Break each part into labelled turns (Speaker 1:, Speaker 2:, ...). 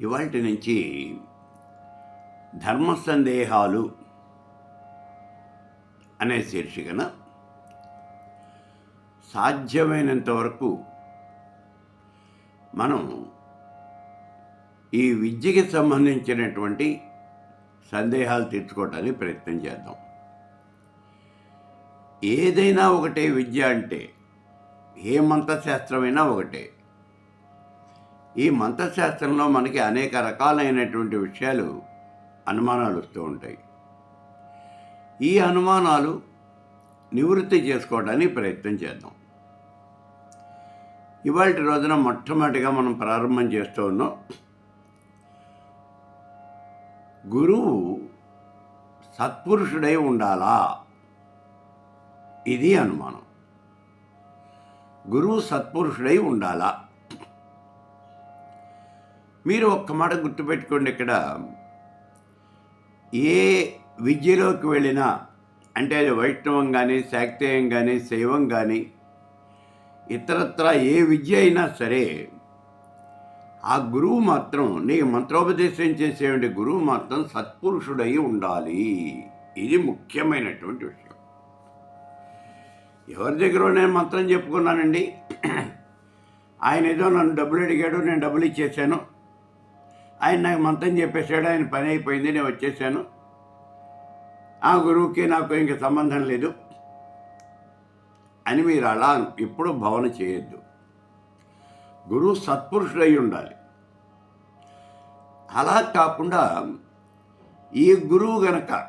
Speaker 1: ఇవాటి నుంచి ధర్మ సందేహాలు అనే శీర్షికన సాధ్యమైనంత వరకు మనం ఈ విద్యకి సంబంధించినటువంటి సందేహాలు తీర్చుకోవడానికి ప్రయత్నం చేద్దాం. ఏదైనా ఒకటే విద్య అంటే ఏ మంత్రశాస్త్రమైనా ఒకటే. ఈ మంత్రశాస్త్రంలో మనకి అనేక రకాలైనటువంటి విషయాలు అనుమానాలు వస్తూ ఉంటాయి. ఈ అనుమానాలు నివృత్తి చేసుకోవడానికి ప్రయత్నం చేద్దాం. ఇవాళ రోజున మొట్టమొదటిగా మనం ప్రారంభం చేస్తూ ఉన్నాం. గురువు సత్పురుషుడై ఉండాలా? ఇది అనుమానం. గురువు సత్పురుషుడై ఉండాలా? మీరు ఒక్క మాట గుర్తుపెట్టుకోండి ఇక్కడ. ఏ విద్యలోకి వెళ్ళినా అంటే అది వైష్ణవం కానీ శాక్తేయం కానీ శైవం కానీ ఇతరత్ర ఏ విద్య అయినా సరే ఆ గురువు మాత్రం నీకు మంత్రోపదేశం చేసేటువంటి గురువు మాత్రం సత్పురుషుడై ఉండాలి. ఇది ముఖ్యమైనటువంటి విషయం. ఎవరి దగ్గర నేను మంత్రం చెప్పుకున్నానండి? ఆయన ఏదో నన్ను డబ్బులు అడిగాడు నేను డబ్బులు ఇచ్చేసాను. ఆయన నాకు మంతం చెప్పేశాడు ఆయన పని అయిపోయింది నేను వచ్చేసాను. ఆ గురువుకి నాకు ఇంక సంబంధం లేదు అని మీరు అలా ఇప్పుడు భావన చేయొద్దు. గురువు సత్పురుషుడై ఉండాలి. అలా కాకుండా ఈ గురువు గనక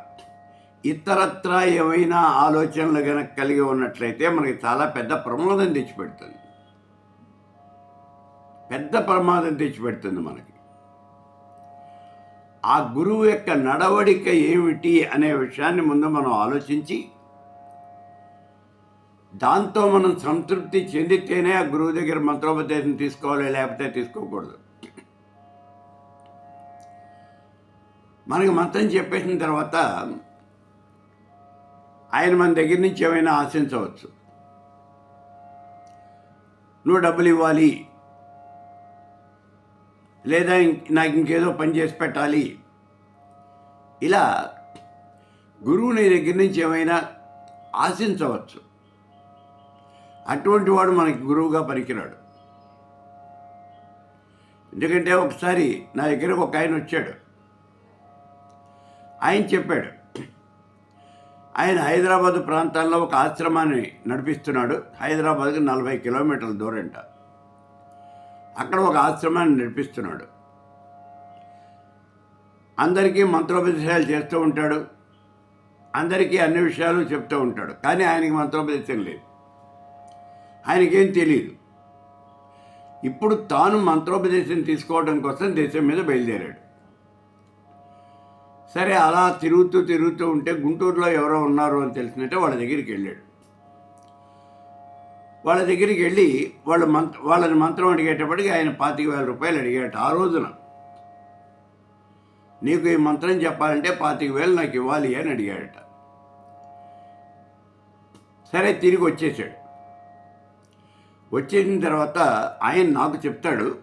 Speaker 1: ఇతరత్ర ఏమైనా ఆలోచనలు గనక కలిగి ఉన్నట్లయితే మనకి చాలా పెద్ద ప్రమాదం తెచ్చిపెడుతుంది. పెద్ద ప్రమాదం తెచ్చిపెడుతుంది మనకి. ఆ గురువు యొక్క నడవడిక ఏమిటి అనే విషయాన్ని ముందు మనం ఆలోచించి దాంతో మనం సంతృప్తి చెందితేనే ఆ గురువు దగ్గర మంత్రోపదేశం తీసుకోవాలి లేకపోతే తీసుకోకూడదు. మనకి మంత్రం చెప్పేసిన తర్వాత ఆయన మన దగ్గర నుంచి ఏమైనా ఆశించవచ్చు. నువ్వు డబ్బులు ఇవ్వాలి లేదా నాకు ఇంకేదో పని చేసి పెట్టాలి. ఇలా గురువు నీ దగ్గర నుంచి ఏమైనా ఆశించవచ్చు. అటువంటి వాడు మనకి గురువుగా పనికిరాడు. ఎందుకంటే ఒకసారి నా దగ్గరకు ఒక ఆయన వచ్చాడు. ఆయన చెప్పాడు ఆయన హైదరాబాద్ ప్రాంతాల్లో ఒక ఆశ్రమాన్ని నడిపిస్తున్నాడు. హైదరాబాద్కి నలభై కిలోమీటర్ల దూరంట. అక్కడ ఒక ఆశ్రమాన్ని నడిపిస్తున్నాడు అందరికీ మంత్రోపదేశాలు చేస్తూ ఉంటాడు. అందరికీ అన్ని విషయాలు చెప్తూ ఉంటాడు. కానీ ఆయనకి మంత్రోపదేశం లేదు. ఆయనకేం తెలియదు ఇప్పుడు తాను మంత్రోపదేశం తీసుకోవడం కోసం దేశం మీద బయలుదేరాడు. సరే అలా తిరుగుతూ తిరుగుతూ ఉంటే గుంటూరులో ఎవరో ఉన్నారు అని తెలిసినట్టే వాళ్ళ దగ్గరికి వెళ్ళాడు. వాళ్ళ దగ్గరికి వెళ్ళి వాళ్ళ మంత్ వాళ్ళని మంత్రం అడిగేటప్పటికి ఆయన పాతిక వేల రూపాయలు అడిగాడు ఆ రోజున. నీకు ఈ మంత్రం చెప్పాలంటే పాతిక వేలు నాకు ఇవ్వాలి అని అడిగాడట. సరే తిరిగి వచ్చేసాడు. వచ్చేసిన తర్వాత ఆయన నాకు చెప్తాడు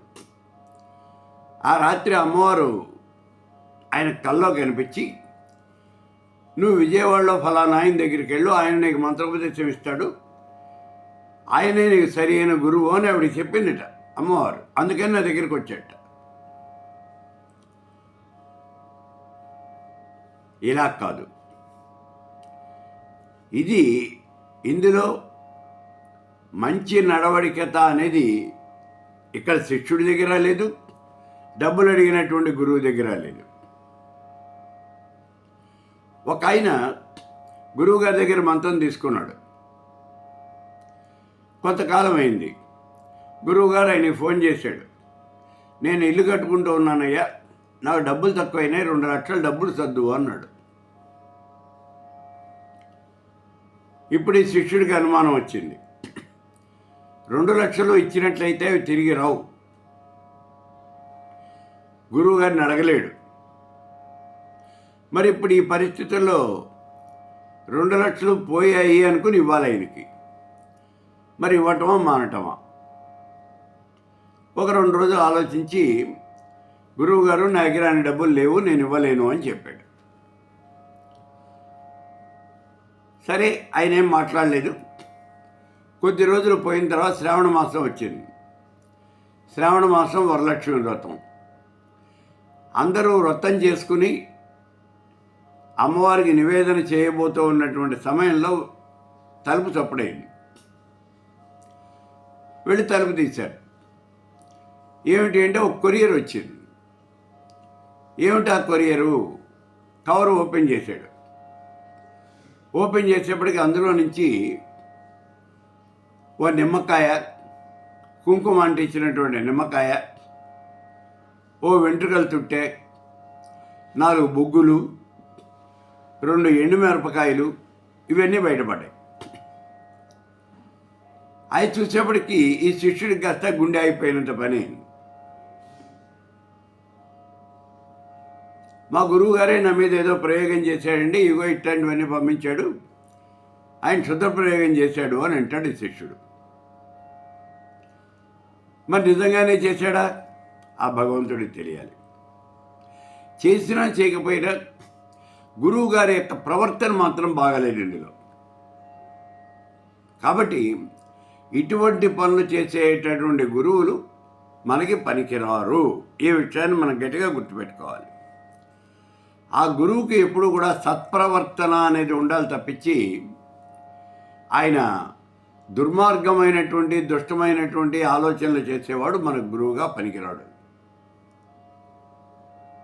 Speaker 1: ఆ రాత్రి అమ్మవారు ఆయన కల్లో కనిపించి నువ్వు విజయవాడలో ఫలానా ఆయన దగ్గరికి వెళ్ళు ఆయన నీకు మంత్రోపదేశం ఇస్తాడు ఆయనే నీకు సరి అయిన గురువు అని ఆవిడ చెప్పిందిట అమ్మవారు. అందుకని నా దగ్గరికి వచ్చాట. ఇలా కాదు. ఇది ఇందులో మంచి నడవడికత అనేది ఇక్కడ శిష్యుడి దగ్గర లేదు డబ్బులు అడిగినటువంటి గురువు దగ్గర లేదు. ఒక ఆయన గురువుగారి దగ్గర మంత్రం తీసుకున్నాడు. కొంతకాలం అయింది గురువుగారు ఆయనకి ఫోన్ చేశాడు. నేను ఇల్లు కట్టుకుంటూ ఉన్నానయ్యా. నాకు డబ్బులు తక్కువైనాయి రెండు లక్షల డబ్బులు సర్దు అన్నాడు. ఇప్పుడు ఈ శిష్యుడికి అనుమానం వచ్చింది. రెండు లక్షలు ఇచ్చినట్లయితే అవి తిరిగి రావు. గురువుగారిని అడగలేడు. మరి ఇప్పుడు ఈ పరిస్థితుల్లో రెండు లక్షలు పోయాయి అనుకుని ఇవ్వాలి ఆయనకి. మరి ఇవ్వటమా మానటమా? ఒక రెండు రోజులు ఆలోచించి గురువు గారు నా దగ్గర అన్ని డబ్బులు లేవు నేను ఇవ్వలేను అని చెప్పాడు. సరే ఆయన ఏం మాట్లాడలేదు. కొద్ది రోజులు పోయిన తర్వాత శ్రావణ మాసం వచ్చింది. శ్రావణ మాసం వరలక్ష్మి వ్రతం. అందరూ వ్రతం చేసుకుని అమ్మవారికి నివేదన చేయబోతూ ఉన్నటువంటి సమయంలో తలుపు చప్పుడైంది. వెళ్ళి తలుపు తీశారు ఏమిటి అంటే ఒక కొరియర్ వచ్చింది. ఏమిటి ఆ కొరియరు? కవర్ ఓపెన్ చేశాడు. ఓపెన్ చేసేప్పటికి అందులో నుంచి ఓ నిమ్మకాయ కుంకుమ అంటించినటువంటి నిమ్మకాయ ఓ వెంట్రుకలు తుట్టే నాలుగు బొగ్గులు రెండు ఎండుమిరపకాయలు ఇవన్నీ బయటపడ్డాయి. అది చూసేప్పటికి ఈ శిష్యుడికి కాస్త గుండె అయిపోయినంత పని మా గురువు గారే నా మీద ఏదో ప్రయోగం చేశాడండి ఇగో ఇట్లాంటివన్నీ పంపించాడు. ఆయన శుద్ధ ప్రయోగం చేశాడు అని అంటాడు ఈ శిష్యుడు. మరి నిజంగానే చేశాడా? ఆ భగవంతుడికి తెలియాలి. చేసినా చేయకపోయినా గురువు గారి యొక్క ప్రవర్తన మాత్రం బాగాలేదు ఇందులో. కాబట్టి ఇటువంటి పనులు చేసేటటువంటి గురువులు మనకి పనికిరారు. ఈ విషయాన్ని మనం గట్టిగా గుర్తుపెట్టుకోవాలి. ఆ గురువుకి ఎప్పుడు కూడా సత్ప్రవర్తన అనేది ఉండాలి తప్పించి ఆయన దుర్మార్గమైనటువంటి దుష్టమైనటువంటి ఆలోచనలు చేసేవాడు మన గురువుగా పనికిరాడు.